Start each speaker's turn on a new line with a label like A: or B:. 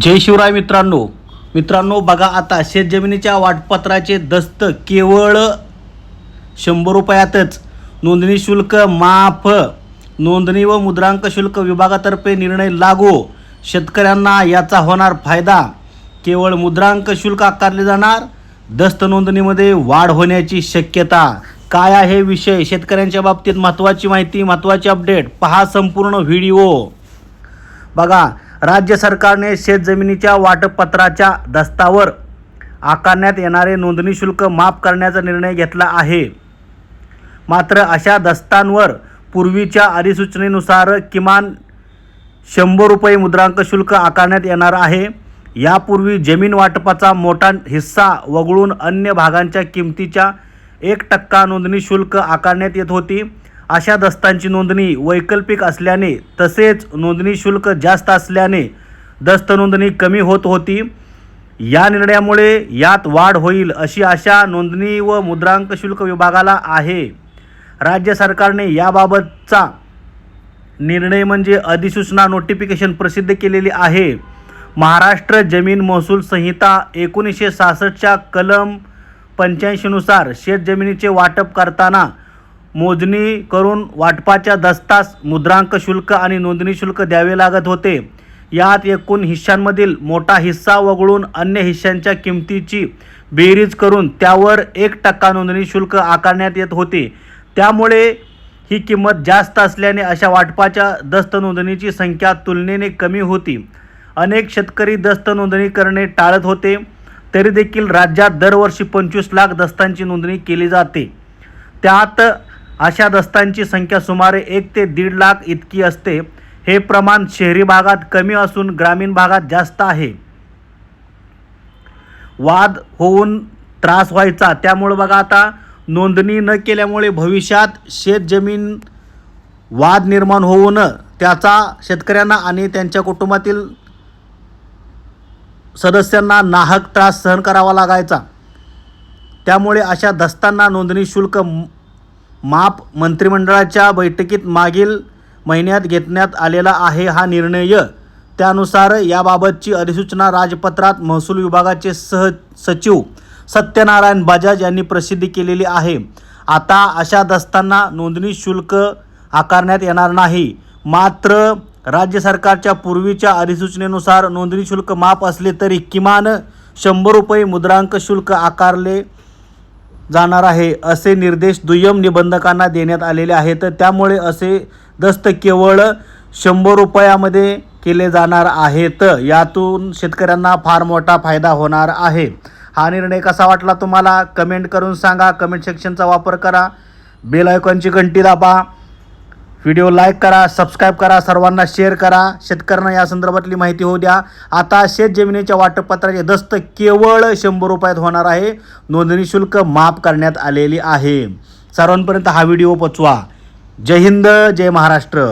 A: जय शिवराय मित्रांनो. मित्रांनो बघा आता शेतजमिनीच्या वाटपत्राचे दस्त केवळ शंभर रुपयातच. नोंदणी शुल्क माफ. नोंदणी व मुद्रांक शुल्क विभागातर्फे निर्णय लागू. शेतकऱ्यांना याचा होणार फायदा. केवळ मुद्रांक शुल्क आकारले जाणार. दस्त नोंदणीमध्ये वाढ होण्याची शक्यता. काय आहे विषय? शेतकऱ्यांच्या बाबतीत महत्त्वाची माहिती महत्त्वाची अपडेट. पहा संपूर्ण व्हिडिओ. बघा राज्य सरकारने शेतजमिनीच्या वाटपपत्राच्या दस्तावर आकारण्यात येणारे नोंदणी शुल्क माफ करण्याचा निर्णय घेतला आहे. मात्र अशा दस्तांवर पूर्वीच्या अधिसूचनेनुसार किमान शंभर रुपये मुद्रांक शुल्क आकारण्यात येणार आहे. यापूर्वी जमीन वाटपाचा मोठा हिस्सा वगळून अन्य भागांच्या किमतीच्या एक टक्का नोंदणी शुल्क आकारण्यात येत होती. अशा दस्तांची नोंदणी वैकल्पिक असल्याने तसेच नोंदणी शुल्क जास्त असल्याने दस्त नोंदणी कमी होत होती. या निर्णयामुळे यात वाढ होईल अशी आशा नोंदणी व मुद्रांक शुल्क विभागाला आहे. राज्य सरकारने याबाबतचा निर्णय म्हणजे अधिसूचना नोटिफिकेशन प्रसिद्ध केलेली आहे. महाराष्ट्र जमीन महसूल संहिता एकोणीसशे सहासष्टच्या कलम पंच्याऐंशीनुसार शेतजमिनीचे वाटप करताना मोजणी करून वाटपाच्या दस्तास मुद्रांक शुल्क आणि नोंदणी शुल्क द्यावे लागत होते. यात एकूण हिश्श्यांमधील मोठा हिस्सा वगळून अन्य हिश्श्यांच्या किमतीची बेरीज करून त्यावर एक टक्का नोंदणी शुल्क आकारण्यात येत होते. त्यामुळे ही किंमत जास्त असल्याने अशा वाटपाच्या दस्त नोंदणीची संख्या तुलनेने कमी होती. अनेक शेतकरी दस्त नोंदणी करणे टाळत होते तरी देखील राज्यात दरवर्षी पंचवीस लाख दस्तांची नोंदणी केली जाते. त्यात अशा दस्तांची संख्या सुमारे एक ते दीड लाख इतकी असते. हे प्रमाण शहरी भागात कमी असून ग्रामीण भागात जास्त आहे. वाद होऊन त्रास व्हायचा. त्यामुळं बघा आता नोंदणी न केल्यामुळे भविष्यात शेतजमीन वाद निर्माण होऊन त्याचा शेतकऱ्यांना आणि त्यांच्या कुटुंबातील सदस्यांना नाहक त्रास सहन करावा लागायचा. त्यामुळे अशा दस्तांना नोंदणी शुल्क माप मंत्रिमंडळाच्या बैठकीत मागील महिन्यात घेतण्यात आलेला आहे हा निर्णय. त्यानुसार याबाबतची अधिसूचना राजपत्रात महसूल विभागाचे सह सचिव सत्यनारायण बजाज यांनी प्रसिद्धी केलेली आहे. आता अशा दस्तांना नोंदणी शुल्क आकारण्यात येणार नाही. मात्र राज्य सरकारच्या पूर्वीच्या अधिसूचनेनुसार नोंदणी शुल्क माफ असले तरी किमान शंभर रुपये मुद्रांक शुल्क आकारले जाणार आहे असे निर्देश दुय्यम निबंधकांना देण्यात आलेले आहेत. त्यामुळे असे दस्त केवळ शंभर रुपयामध्ये केले जाणार आहेत. यातून शेतकऱ्यांना फार मोठा फायदा होणार आहे. हा निर्णय कसा वाटला तुम्हाला? कमेंट करून सांगा. कमेंट सेक्शनचा वापर करा. बेल आयकॉनची घंटी दाबा. व्हिडिओ लाईक करा सबस्क्राईब करा सर्वांना शेअर करा. शेतकऱ्यांना या संदर्भातली माहिती होऊ द्या. आता शेत जमिनीच्या वाटपपत्राचे दस्त केवळ शंभर रुपयात होणार आहे. नोंदणी शुल्क माफ करण्यात आलेली आहे. सर्वांपर्यंत हा व्हिडिओ पोचवा. जय हिंद जय महाराष्ट्र.